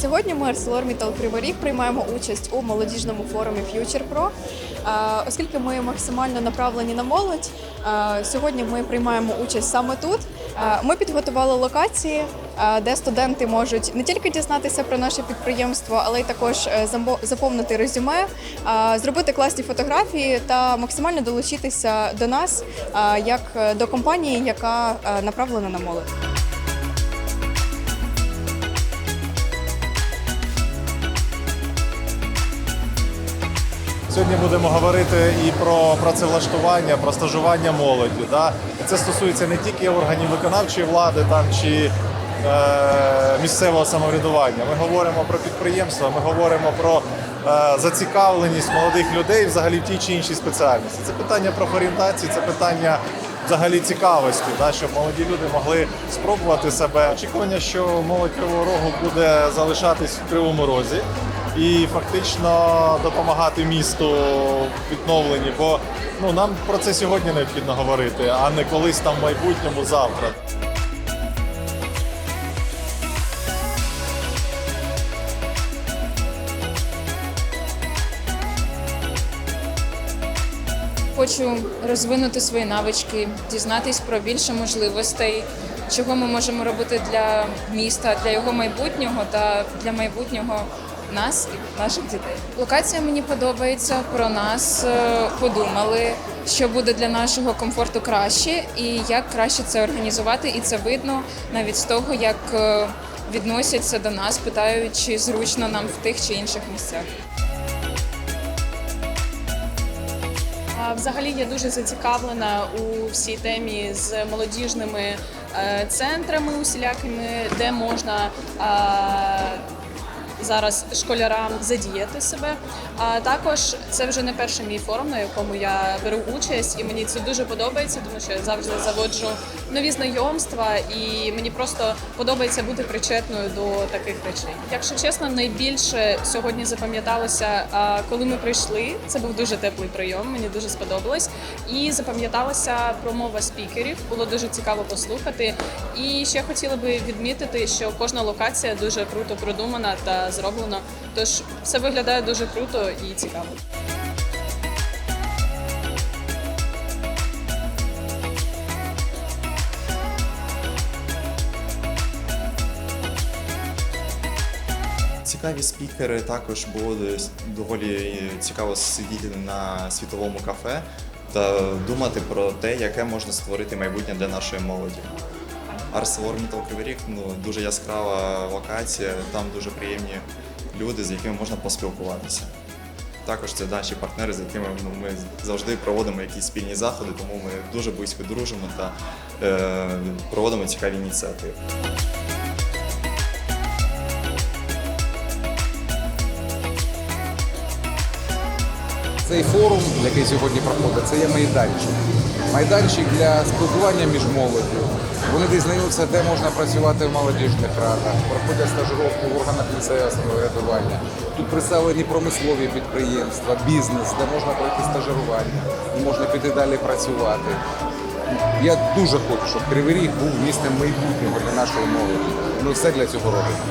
Сьогодні ми ArcelorMittal Кривий Ріг приймаємо участь у молодіжному форумі Future Pro. Оскільки ми максимально направлені на молодь, сьогодні ми приймаємо участь саме тут. Ми підготували локації, де студенти можуть не тільки дізнатися про наше підприємство, але й також е, заповнити резюме, зробити класні фотографії та максимально долучитися до нас як е, до компанії, яка е, направлена на молодь. Сьогодні будемо говорити і про працевлаштування, про стажування молоді. Да? Це стосується не тільки органів виконавчої влади там, чи е, місцевого самоврядування. Ми говоримо про підприємства, ми говоримо про е, зацікавленість молодих людей взагалі в тій чи іншій спеціальності. Це питання профорієнтації, це питання взагалі цікавості, да, щоб молоді люди могли спробувати себе. Очікування, що молодь Кривого Рогу буде залишатись в Кривому Розі і фактично допомагати місту в відновленні. Бо ну нам про це сьогодні необхідно говорити, а не колись там в майбутньому завтра. Хочу розвинути свої навички, дізнатись про більше можливостей, чого ми можемо робити для міста, для його майбутнього та для майбутнього нас і наших дітей. Локація мені подобається. Про нас е, подумали, що буде для нашого комфорту краще, і як краще це організувати. І це видно навіть з того, як е, відносяться до нас, питають, чи зручно нам в тих чи інших місцях. Взагалі я дуже зацікавлена у всій темі з молодіжними е, центрами усілякими, де можна зараз школярам задіяти себе. А також це вже не перший мій форум, на якому я беру участь, і мені це дуже подобається, тому що я завжди заводжу нові знайомства, і мені просто подобається бути причетною до таких речей. Якщо чесно, найбільше сьогодні запам'яталося, коли ми прийшли. Це був дуже теплий прийом, мені дуже сподобалось. І запам'яталася промова спікерів. Було дуже цікаво послухати. І ще хотіла би відмітити, що кожна локація дуже круто продумана та зроблена. Тож все виглядає дуже круто і цікаво. Цікаві спікери також було доволі цікаво сидіти на світовому кафе та думати про те, яке можна створити майбутнє для нашої молоді. ArcelorMittal Кривий Ріг ну, дуже яскрава локація, там дуже приємні люди, з якими можна поспілкуватися. Також це наші партнери, з якими ну, ми завжди проводимо якісь спільні заходи, тому ми дуже близько дружимо та е, проводимо цікаві ініціативи. Цей форум, який сьогодні проходить, це є майданчик. Майданчик для спілкування між молоддю. Вони дізнаються, де можна працювати в молодіжних радах, проходять стажировки в органах місцевого самоврядування. Тут представлені промислові підприємства, бізнес, де можна пройти стажирування, і можна піти далі працювати. Я дуже хочу, щоб Кривий Ріг був містом майбутнього для нашої молоді. Ми все для цього робимо.